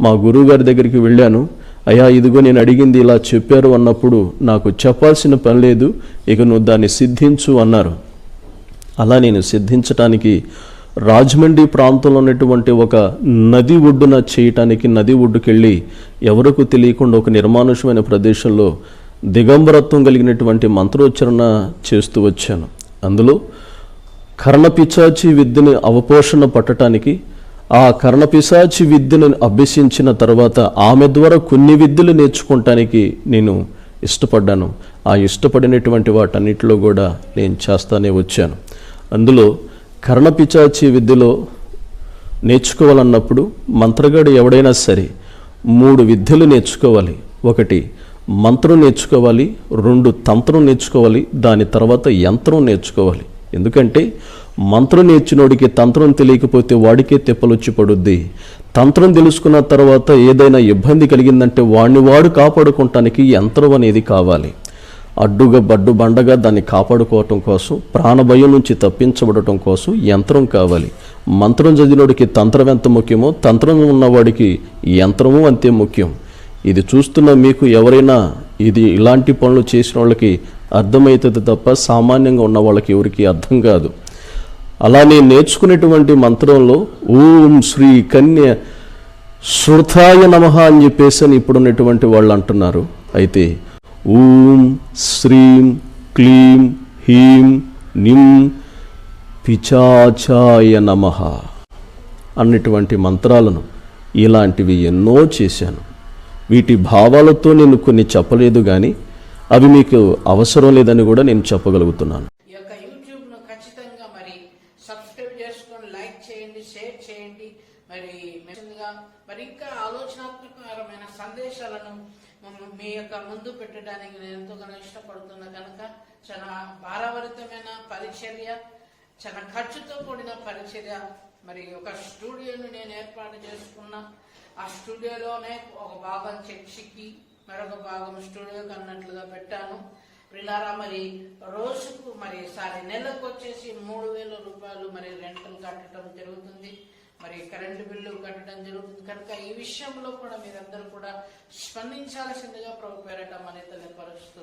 మా గురువు గారి దగ్గరికి వెళ్ళాను. అయ్యా ఇదిగో నేను అడిగింది ఇలా చెప్పారు అన్నప్పుడు నాకు చెప్పాల్సిన పని లేదు ఇక నువ్వు దాన్ని సిద్ధించు అన్నారు. అలా నేను సిద్ధించటానికి రాజమండ్రి ప్రాంతంలో ఉన్నటువంటి ఒక నది ఒడ్డున చేయటానికి నది ఒడ్డుకెళ్ళి ఎవరికి తెలియకుండా ఒక నిర్మానుషమైన ప్రదేశంలో దిగంబరత్వం కలిగినటువంటి మంత్రోచ్చరణ చేస్తూ వచ్చాను. అందులో కర్ణపిచాచి విద్యని అవపోషణ పట్టటానికి ఆ కర్ణపిశాచి విద్యను అభ్యసించిన తర్వాత ఆమె ద్వారా కొన్ని విద్యలు నేర్చుకోవటానికి నేను ఇష్టపడ్డాను. ఆ ఇష్టపడినటువంటి వాటన్నిటిలో కూడా నేను చేస్తానే వచ్చాను. అందులో కర్ణపిచాచి విద్యలో నేర్చుకోవాలన్నప్పుడు మంత్రగాడు ఎవడైనా సరే మూడు విద్యలు నేర్చుకోవాలి. ఒకటి మంత్రం నేర్చుకోవాలి. రెండు తంత్రం నేర్చుకోవాలి. దాని తర్వాత యంత్రం నేర్చుకోవాలి. ఎందుకంటే మంత్రం నేర్చినోడికి తంత్రం తెలియకపోతే వాడికే తెప్పలొచ్చి పడుద్ది తంత్రం తెలుసుకున్న తర్వాత ఏదైనా ఇబ్బంది కలిగిందంటే వాడిని వాడు కాపాడుకోవటానికి యంత్రం అనేది కావాలి. అడ్డుగా బడ్డు బండగా దాన్ని కాపాడుకోవటం కోసం ప్రాణభయం నుంచి తప్పించబడటం కోసం యంత్రం కావాలి. మంత్రం చదివినోడికి తంత్రం ఎంత ముఖ్యమో తంత్రం ఉన్నవాడికి యంత్రము అంతే ముఖ్యం. ఇది చూస్తున్న మీకు ఎవరైనా ఇది ఇలాంటి పనులు చేసిన వాళ్ళకి అర్థమవుతుంది తప్ప సామాన్యంగా ఉన్న వాళ్ళకి ఎవరికి అర్థం కాదు. అలా నేను నేర్చుకునేటువంటి మంత్రంలో ఓం శ్రీ కన్య శృతాయ నమ అని చెప్పేసి అని ఇప్పుడున్నటువంటి వాళ్ళు అంటున్నారు. అయితే ఓం శ్రీం క్లీం హీం నిం పిచాచాయ నమః అన్నటువంటి మంత్రాలను ఇలాంటివి ఎన్నో చేశాను. వీటి భావాలతో నేను కొన్ని చెప్పలేదు కానీ అవి మీకు అవసరం లేదని కూడా నేను చెప్పగలుగుతున్నాను ఈ యొక్క యూట్యూబ్ను ఖచ్చితంగా మరి సబ్స్క్రైబ్ చేసుకొని లైక్ చేయండి. మరి మెయిన్గా మరి ఇంకా ఆలోచనాత్మకమైన సందేశాలను మీ యొక్క ముందు పెట్టడానికి నేను ఎంతోగానో ఇష్టపడుతున్నా. కనుక చాలా భారభరితమైన పరిచర్య చాలా ఖర్చుతో కూడిన పరిచర్య మరి ఒక స్టూడియోను నేను ఏర్పాటు చేసుకున్నా ఆ స్టూడియోలోనే ఒక భాగం చర్చికి మరొక భాగం స్టూడియోకి అన్నట్లుగా పెట్టాను. ప్రిలారా మరి రోజుకు మరి సారి నెలకు వచ్చేసి మూడు వేలు కుటుంబాలు మరి రెంటలు కట్టడం జరుగుతుంది మరి కరెంటు బిల్లు కట్టడం జరుగుతుంది. కనుక ఈ విషయంలో కూడా మీరందరూ కూడా స్పందించాల్సిందిగా ప్రభు పేరట మన పరుస్తూ